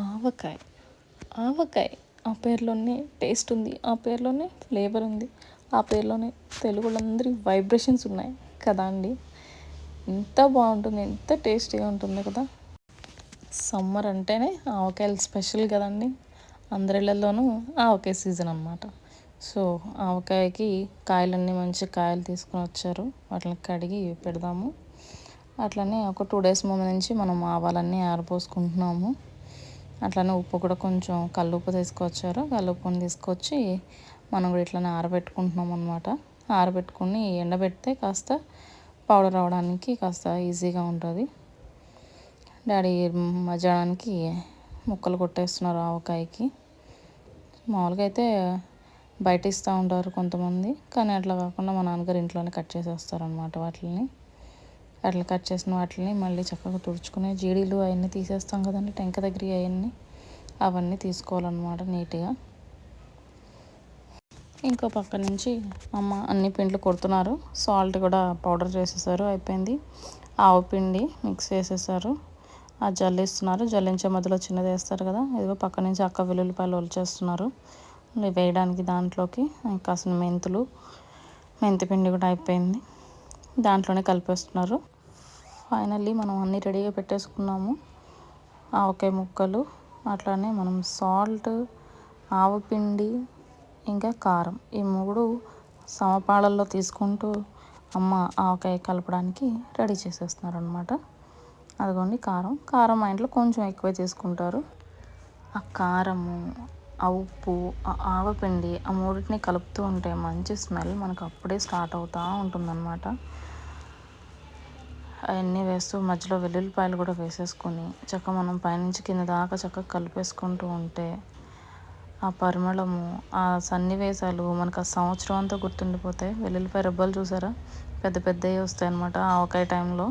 ఆవకాయ. ఆవకాయ ఆ పేరులోనే టేస్ట్ ఉంది. ఆ పేరులోనే ఫ్లేవర్ ఉంది. ఆ పేరులోనే తెలుగులందరి వైబ్రేషన్స్ ఉన్నాయి కదా అండి? ఎంత బాగుంటుంది ఎంత టేస్టీగా ఉంటుందో కదా? సమ్మర్ అంటేనే ఆవకాయలు స్పెషల్ కదండి అందరిళ్ళల్లోనూ ఆవకాయ సీజన్ అనమాట సో ఆవకాయకి కాయలన్నీ మంచి కాయలు తీసుకొని వచ్చారు. వాటిని కడిగి పెడదాము. అట్లనే ఒక టూ డేస్ ముందు నుంచి మనం ఆవాలన్నీ ఆరపోసుకుంటున్నాము అట్లనే ఉప్పు కూడా కొంచెం కల్లుప్పు తీసుకొచ్చారు. కల్లుప్పుని తీసుకొచ్చి మనం కూడా ఇట్లానే ఆరబెట్టుకుంటున్నాం అనమాట ఆరబెట్టుకుని ఎండబెడితే కాస్త పౌడర్ అవడానికి కాస్త ఈజీగా ఉంటుంది. డాడీ మధ్యాహ్నానికి ముక్కలు కొట్టేస్తున్నారు ఆవకాయకి. మామూలుగా అయితే బయట ఇస్తూ ఉంటారు కొంతమంది కానీ అట్లా కాకుండా మా నాన్నగారు ఇంట్లోనే కట్ చేసేస్తారు అనమాట వాటిని అట్లా కట్ చేసిన వాటిని మళ్ళీ చక్కగా తుడుచుకుని జీడీలు అవన్నీ తీసేస్తాం కదండి టెంక దగ్గర అవన్నీ. అవన్నీ తీసుకోవాలన్నమాట నీట్గా. ఇంకో పక్క నుంచి అమ్మ అన్ని పిండ్లు కొడుతున్నారు. సాల్ట్ కూడా పౌడర్ చేసేసారు అయిపోయింది. ఆవు పిండి మిక్స్ చేసేసారు. ఆ జల్లిస్తున్నారు జల్లించే మధ్యలో చిన్నది వేస్తారు కదా ఇదిగో పక్క నుంచి అక్క వెల్లుల్లిపాయలు ఒలిచేస్తున్నారు. వేయడానికి దాంట్లోకి కాసిన మెంతులు మెంతి పిండి కూడా అయిపోయింది. దాంట్లోనే కలిపేస్తున్నారు. ఫైనల్లీ మనం అన్నీ రెడీగా పెట్టేసుకున్నాము. ఆవకాయ ముక్కలు అట్లానే మనం సాల్ట్ ఆవపిండి ఇంకా కారం ఈ మూడు సమపాళల్లో తీసుకుంటూ అమ్మ ఆవకాయ కలపడానికి రెడీ చేసేస్తున్నారు అనమాట అదిగోండి కారం. కారం మా ఇంట్లో కొంచెం ఎక్కువ తీసుకుంటారు. ఆ కారము ఆ ఉప్పు ఆ ఆవపిండి ఆ మూడింటిని కలుపుతూ ఉంటే మంచి స్మెల్ మనకు అప్పుడే స్టార్ట్ అవుతూ ఉంటుందన్నమాట. అవన్నీ వేస్తూ మధ్యలో వెల్లుల్లిపాయలు కూడా వేసేసుకొని చక్కగా మనం పైనుంచి కింద దాకా చక్కగా కలిపేసుకుంటూ ఉంటే ఆ పరిమళము ఆ సన్నివేశాలు మనకు ఆ సంవత్సరం అంతా గుర్తుండిపోతాయి. వెల్లుల్లిపాయ రెబ్బలు చూసారా? పెద్ద పెద్దవి వస్తాయి అన్నమాట ఆవకాయ టైంలో.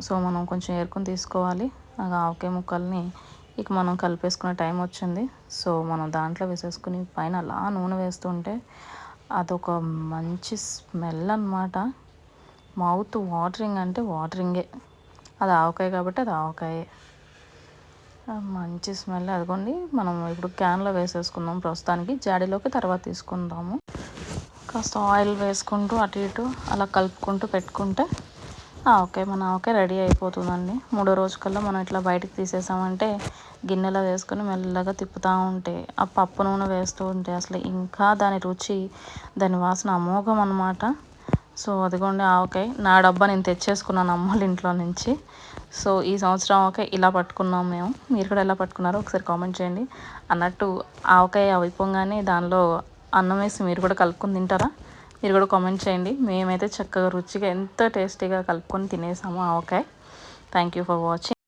సో మనం కొంచెం ఏరుకుని తీసుకోవాలి. ఆ ఆవకాయ ముక్కల్ని ఇక మనం కలిపేసుకునే టైం వచ్చింది. సో మనం దాంట్లో వేసేసుకుని పైన అలా నూనె వేస్తుంటే అదొక మంచి స్మెల్ అనమాట మౌత్ వాటరింగ్ అంటే వాటరింగే అది ఆవకాయ కాబట్టి అది ఆవకాయే. మంచి స్మెల్ అదిగోండి మనం ఇప్పుడు క్యాన్లో వేసేసుకుందాం ప్రస్తుతానికి. జాడీలోకి తర్వాత తీసుకుందాము. కాస్త ఆయిల్ వేసుకుంటూ అటు ఇటు అలా కలుపుకుంటూ పెట్టుకుంటే ఓకే మన ఆవకాయ రెడీ అయిపోతుందండి. మూడో రోజు కల్లా మనం ఇట్లా బయటకు తీసేసామంటే గిన్నెలో వేసుకొని మెల్లగా తిప్పుతూ ఉంటే ఆ పప్పు నూనె వేస్తూ ఉంటే అసలు ఇంకా దాని రుచి దాని వాసన అమోఘం అనమాట సో అదిగోండి ఆవకాయ. నా డబ్బా నేను తెచ్చేసుకున్నాను అమ్మోళ్ళ ఇంట్లో నుంచి. సో ఈ సంవత్సరం ఆవకాయ ఇలా పట్టుకున్నాం మేము. మీరు కూడా ఎలా పట్టుకున్నారో ఒకసారి కామెంట్ చేయండి. అన్నట్టు ఆవకాయ అయిపోగానే దానిలో అన్నం వేసి మీరు కూడా కలుపుకొని తింటారా? మీరు కూడా కామెంట్ చేయండి. మేమైతే చక్కగా రుచిగా ఎంత టేస్టీగా కలుపుకొని తినేసాము avakaya. Thank you for watching